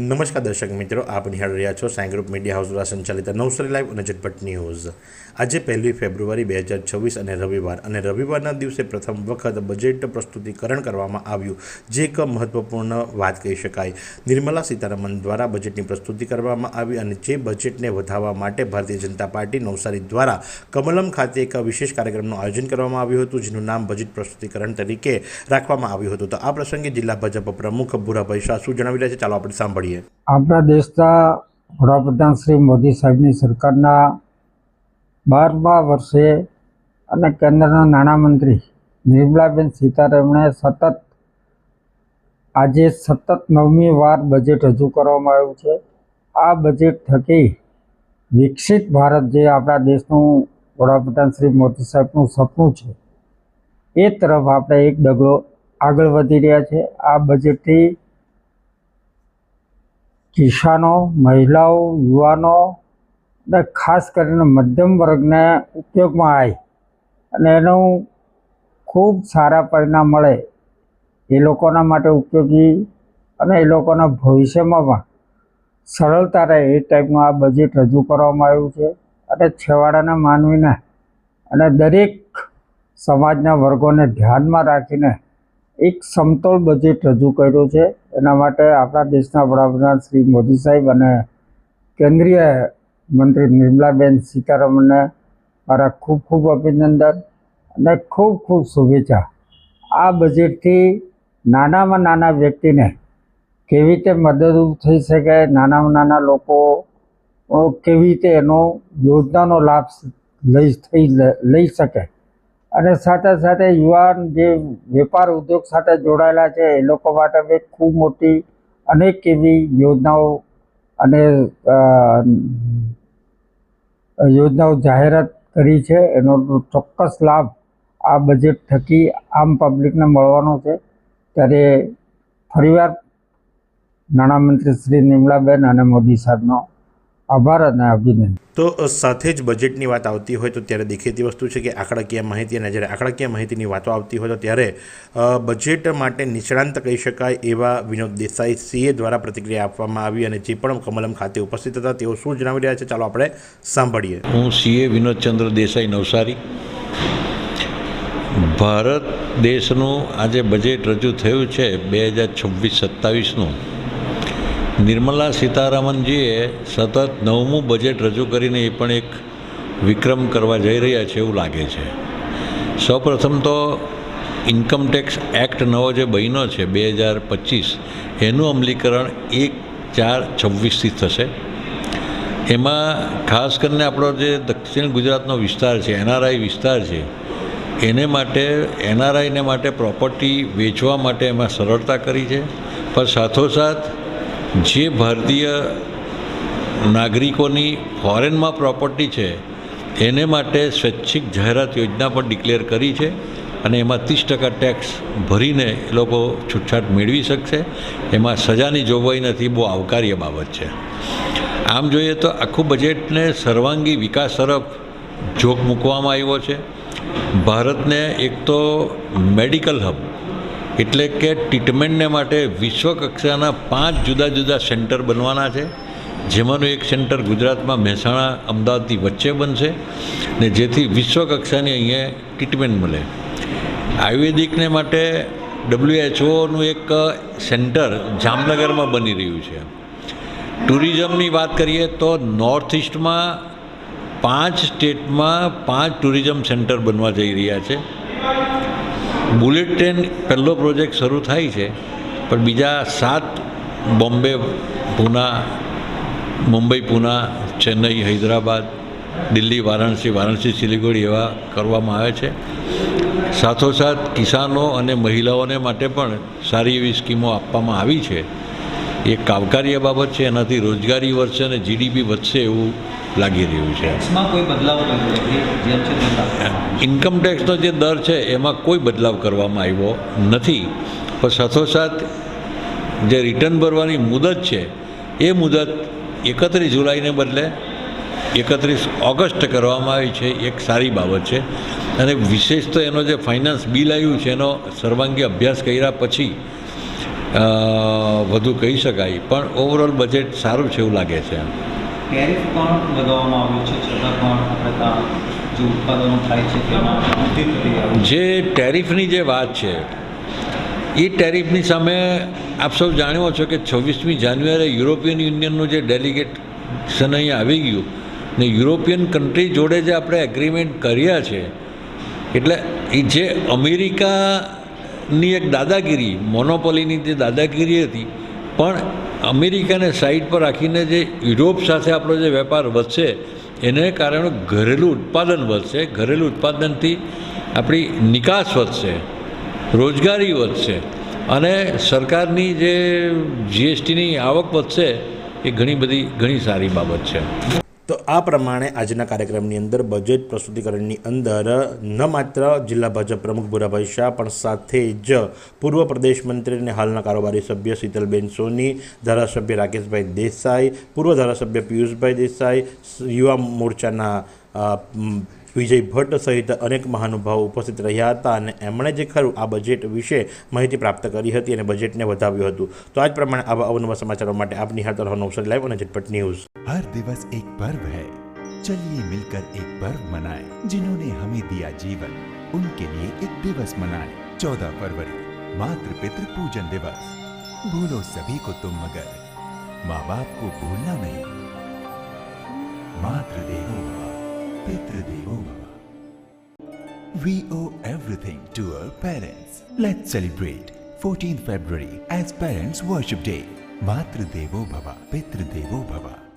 નમસ્કાર દર્શક મિત્રો, આપ નિહાળ રહ્યા છો સાંઈ ગ્રુપ મીડિયા હાઉસ દ્વારા સંચાલિત નવસારી લાઈવ અને ઝટપટ ન્યૂઝ. આજે પહેલી ફેબ્રુઆરી બે હજાર છવ્વીસ અને રવિવાર, અને રવિવારના દિવસે પ્રથમ વખત બજેટ પ્રસ્તુતિકરણ કરવામાં આવ્યું, જે એક મહત્વપૂર્ણ વાત કહી શકાય. નિર્મલા સીતારામન દ્વારા બજેટની પ્રસ્તુતિ કરવામાં આવી અને જે બજેટને વધારવા માટે ભારતીય જનતા પાર્ટી નવસારી દ્વારા કમલમ ખાતે એક વિશેષ કાર્યક્રમનું આયોજન કરવામાં આવ્યું હતું, જેનું નામ બજેટ પ્રસ્તુતિકરણ તરીકે રાખવામાં આવ્યું હતું. તો આ પ્રસંગે જિલ્લા ભાજપ પ્રમુખ ભૂરાભાઈ શું જણાવી રહ્યા છે. ચાલો આપણે સાંભળીએ. આપણા દેશના વડાપ્રધાન શ્રી મોદી સાહેબની સરકારના બારમા વર્ષે અને કેન્દ્રના નાણામંત્રી નિર્મલાબેન સીતારમણે સતત આજે સતત નવમી વાર બજેટ રજૂ કરવામાં આવ્યું છે. આ બજેટ થકી વિકસિત ભારત જે આપણા દેશનું વડાપ્રધાન શ્રી મોદી સાહેબનું સપનું છે, એ તરફ આપણે એક ડગલો આગળ વધી રહ્યા છે. આ બજેટથી કિસાનો, મહિલાઓ, યુવાનો અને ખાસ કરીને મધ્યમ વર્ગને ઉપયોગમાં આવે અને એનું ખૂબ સારા પરિણામ મળે એ લોકોના માટે ઉપયોગી અને એ લોકોના ભવિષ્યમાં પણ સરળતા રહે એ ટાઈપનું આ બજેટ રજૂ કરવામાં આવ્યું છે અને છેવાડાના માનવીને અને દરેક સમાજના વર્ગોને ધ્યાનમાં રાખીને એક સમતોલ બજેટ રજૂ કર્યું છે. એના માટે આપણા દેશના વડાપ્રધાન શ્રી મોદી સાહેબ અને કેન્દ્રીય મંત્રી નિર્મલાબેન સીતારમણને મારા ખૂબ ખૂબ અભિનંદન અને ખૂબ ખૂબ શુભેચ્છા. આ બજેટથી નાનામાં નાના વ્યક્તિને કેવી રીતે મદદરૂપ થઈ શકે, નાનામાં નાના લોકો કેવી રીતે એનો યોજનાનો લાભ લઈ, થઈ લઈ શકે? અને સાથે સાથે યુવાન જે વેપાર ઉદ્યોગ સાથે જોડાયેલા છે, એ લોકો માટે બી ખૂબ મોટી અનેક એવી યોજનાઓ અને યોજનાઓ જાહેરાત કરી છે. એનો ચોક્કસ લાભ આ બજેટ થકી આમ પબ્લિકને મળવાનો છે. ત્યારે ફરીવાર નાણામંત્રી શ્રી નિમલાબેન અને મોદી સાહેબનો આભાર અને અભિનંદન. તો સાથે જ બજેટની વાત આવતી હોય તો ત્યારે દેખીતી વસ્તુ છે કે આંકડાકીય માહિતી અને જ્યારે આંકડાકીય માહિતીની વાતો આવતી હોય તો ત્યારે બજેટ માટે નિષ્ણાંત કહી શકાય એવા વિનોદ દેસાઈ સીએ દ્વારા પ્રતિક્રિયા આપવામાં આવી અને જે પણ કમલમ ખાતે ઉપસ્થિત હતા તેઓ શું જણાવી રહ્યા છે ચાલો આપણે સાંભળીએ. હું સીએ વિનોદચંદ્ર દેસાઈ નવસારી. ભારત દેશનું આજે બજેટ રજૂ થયું છે બે હજાર છવ્વીસ સત્તાવીસનું. નિર્મલા સીતારામનજીએ સતત નવમું બજેટ રજૂ કરીને એ પણ એક વિક્રમ કરવા જઈ રહ્યા છે એવું લાગે છે. સૌપ્રથમ તો ઇન્કમ ટેક્સ એક્ટ નવો જે બન્યો છે બે હજાર પચીસ, એનું અમલીકરણ એક ચાર છવ્વીસથી થશે. એમાં ખાસ કરીને આપણો જે દક્ષિણ ગુજરાતનો વિસ્તાર છે, એનઆરઆઈ વિસ્તાર છે, એને માટે, એનઆરઆઈને માટે પ્રોપર્ટી વેચવા માટે એમાં સરળતા કરી છે. પણ સાથોસાથ જે ભારતીય નાગરિકોની ફોરેનમાં પ્રોપર્ટી છે, એને માટે સ્વૈચ્છિક જાહેરાત યોજના પણ ડિક્લેર કરી છે અને એમાં ત્રીસ ટકા ટેક્સ ભરીને એ લોકો છૂટછાટ મેળવી શકશે. એમાં સજાની જોગવાઈ નથી, બહુ આવકાર્ય બાબત છે. આમ જોઈએ તો આખું બજેટને સર્વાંગી વિકાસ તરફ જોક મૂકવામાં આવ્યો છે. ભારતને એક તો મેડિકલ હબ એટલે કે ટ્રીટમેન્ટને માટે વિશ્વ કક્ષાના પાંચ જુદા જુદા સેન્ટર બનવાના છે. જેમાંનું એક સેન્ટર ગુજરાતમાં મહેસાણા અમદાવાદની વચ્ચે બનશે ને જેથી વિશ્વ કક્ષાની અહીંયા ટ્રીટમેન્ટ મળે. આયુર્વેદિકને માટે ડબ્લ્યુએચઓનું એક સેન્ટર જામનગરમાં બની રહ્યું છે. ટુરિઝમની વાત કરીએ તો નોર્થ ઇસ્ટમાં પાંચ સ્ટેટમાં પાંચ ટુરિઝમ સેન્ટર બનવા જઈ રહ્યા છે. બુલેટ ટ્રેન પહેલો પ્રોજેક્ટ શરૂ થાય છે, પણ બીજા સાત બોમ્બે, પૂના, મુંબઈ, પૂના, ચેન્નઈ, હૈદરાબાદ, દિલ્હી, વારાણસી વારાણસી, સિલિગુડી એવા કરવામાં આવે છે. સાથોસાથ કિસાનો અને મહિલાઓને માટે પણ સારી એવી સ્કીમો આપવામાં આવી છે. એ કાવકાર્ય બાબત છે, એનાથી રોજગારી વધશે અને જીડીપી વધશે એવું લાગી રહ્યું છે. ઇન્કમ ટેક્સનો જે દર છે એમાં કોઈ બદલાવ કરવામાં આવ્યો નથી. પણ સાથોસાથ જે રિટર્ન ભરવાની મુદત છે એ મુદત એકત્રીસ જુલાઈને બદલે એકત્રીસ ઓગસ્ટ કરવામાં આવી છે એક સારી બાબત છે. અને વિશેષ તો એનો જે ફાઇનાન્સ બિલ આવ્યું છે એનો સર્વાંગી અભ્યાસ કર્યા પછી વધુ કહી શકાય. પણ ઓવરઓલ બજેટ સારું છે એવું લાગે છે ટેરિફ પણ લગાવવામાં આવ્યું છે છતાં પણ આપણે જે ઉત્પાદનો થાય છે તેમાં જે ટેરિફની જે વાત છે એ ટેરિફની સામે આપ સૌ જાણ્યો છો કે છવ્વીસમી જાન્યુઆરી યુરોપિયન યુનિયનનું જે ડેલિગેશન અહીં આવી ગયું ને યુરોપિયન કન્ટ્રી જોડે જે આપણે એગ્રીમેન્ટ કર્યા છે, એટલે એ જે અમેરિકાની એક દાદાગીરી, મોનોપોલીની જે દાદાગીરી હતી પણ અમેરિકાને સાઈડ પર રાખીને જે યુરોપ સાથે આપણો જે વેપાર વધશે, એને કારણે ઘરેલું ઉત્પાદન વધશે. ઘરેલું ઉત્પાદનથી આપણી નિકાસ વધશે, રોજગારી વધશે અને સરકારની જે જીએસટીની આવક વધશે, એ ઘણી બધી, ઘણી સારી બાબત છે. તો આ પ્રમાણે આજના કાર્યક્રમની અંદર બજેટ પ્રસ્તુતિકરણની અંદર ન માત્ર જિલ્લા ભાજપ પ્રમુખ ભૂરાભાઈ શાહ, પણ સાથે જ પૂર્વ પ્રદેશ મંત્રી અને હાલના કારોબારી સભ્ય શીતલબેન સોની, ધારાસભ્ય રાકેશભાઈ દેસાઈ, પૂર્વ ધારાસભ્ય પિયુષભાઈ દેસાઈ, યુવા મોરચાના વિજય ભટ્ટ સહિત અનેક મહાનુભાવો ઉપસ્થિત રહ્યા હતા અને એમણે જે ખરું આ બજેટ વિશે માહિતી પ્રાપ્ત કરી હતી અને બજેટને વધાવ્યું હતું તો આ જ પ્રમાણે આવા અવનવા સમાચારો માટે આપ નિહાળતા રહો નવસારી લાઈવ અને ઝટપટ ન્યૂઝ हर दिवस एक पर्व है चलिए मिलकर एक पर्व मनाएं जिन्होंने हमें दिया जीवन उनके लिए एक दिवस मनाएं चौदह फरवरी मातृ पितृ पूजन दिवस भूलो सभी को तुम मगर माँ बाप को भूलना नहीं मातृदेवो भव We owe everything to our parents. Let's celebrate 14th February as Parents Worship Day. Matra Devo Bhava, Pitra Devo Bhava.